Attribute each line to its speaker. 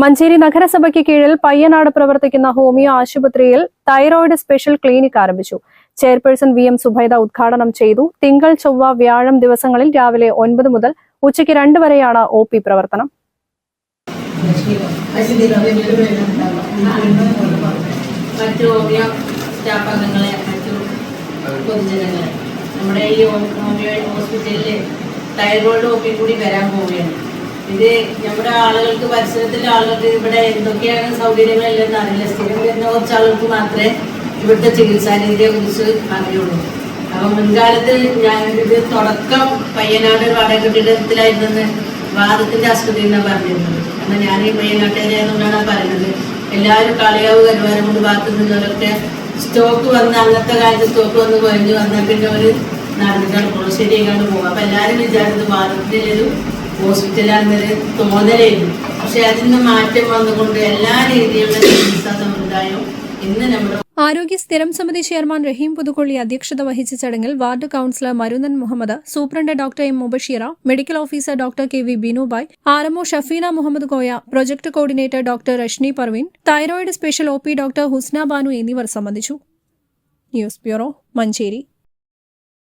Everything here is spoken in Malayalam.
Speaker 1: മഞ്ചേരി നഗരസഭയ്ക്ക് കീഴിൽ പയ്യനാട് പ്രവർത്തിക്കുന്ന ഹോമിയോ ആശുപത്രിയിൽ തൈറോയിഡ് സ്പെഷ്യൽ ക്ലിനിക് ആരംഭിച്ചു. ചെയർപേഴ്സൺ വി എം സുബൈദ ഉദ്ഘാടനം ചെയ്തു. തിങ്കൾ ചൊവ്വ വ്യാഴം ദിവസങ്ങളിൽ രാവിലെ ഒൻപത് മുതൽ ഉച്ചയ്ക്ക് രണ്ട് വരെയാണ് ഒ പി പ്രവർത്തനം.
Speaker 2: മറ്റു സ്റ്റാഫ് അംഗങ്ങളെ നമ്മുടെ ഈ ഹോമിയോ ഹോസ്പിറ്റലിൽ തൈറോയിഡ് ഒപ്പി കൂടി വരാൻ പോവുകയാണ്. ഇത് നമ്മുടെ ആളുകൾക്ക് പരിസരത്തിലെ ആളുകൾക്ക് ഇവിടെ എന്തൊക്കെയാണ് സൗകര്യങ്ങളില്ലെന്ന് അറിയില്ല. സ്ഥിരം വരുന്ന കുറച്ച് ആളുകൾക്ക് മാത്രമേ ഇവിടുത്തെ ചികിത്സാ രീതിയെ കുറിച്ച് അറിയുള്ളൂ. അപ്പൊ മുൻകാലത്ത് ഞാൻ ഇത് തുടക്കം പയ്യനാട് വാടക കെട്ടിടത്തിലായിരുന്നെന്ന് വാദത്തിന്റെ ആസ്പത്രി എന്നാണ് പറഞ്ഞിരുന്നത്. എന്നാൽ ഞാൻ ഈ പയ്യനാട്ടുകാരെയാണെന്നാണ് പറയുന്നത്. എല്ലാവരും കളിയാവ് കരുവാരം കൊണ്ട് ഭാഗത്ത് നിന്നവരൊക്കെ സ്റ്റോക്ക് വന്ന് അന്നത്തെ കാലത്ത് സ്റ്റോക്ക് വന്ന് കൊഴിഞ്ഞു വന്നാൽ പിന്നെ ഒരു നടന്നിട്ടാണ് പോളശ്ശേരി ശരിയാക്കാണ്ട് പോകും. അപ്പൊ എല്ലാവരും വിചാരിച്ചത് ഭാരതത്തിലെ ഒരു ഹോസ്പിറ്റലാണെന്നൊരു തോന്നലായിരുന്നു പക്ഷെ അതിൽ നിന്ന് മാറ്റം വന്നുകൊണ്ട് എല്ലാ രീതിയിലുള്ള ചികിത്സാ സമ്പ്രദായവും ഇന്ന് നമ്മുടെ
Speaker 1: ആരോഗ്യ സ്ഥിരം സമിതി ചെയർമാൻ റഹീം പുതുക്കൊള്ളി അധ്യക്ഷത വഹിച്ച ചടങ്ങിൽ ward councillor Marunnan Muhammad superintendent doctor M Mubashira medical officer doctor K V Binubai RMO Shafeena Muhammad Koya project coordinator doctor Rashni Parveen thyroid special O P doctor Husna Banu എന്നിവർ സംബന്ധിച്ചു. News bureau Manjeri.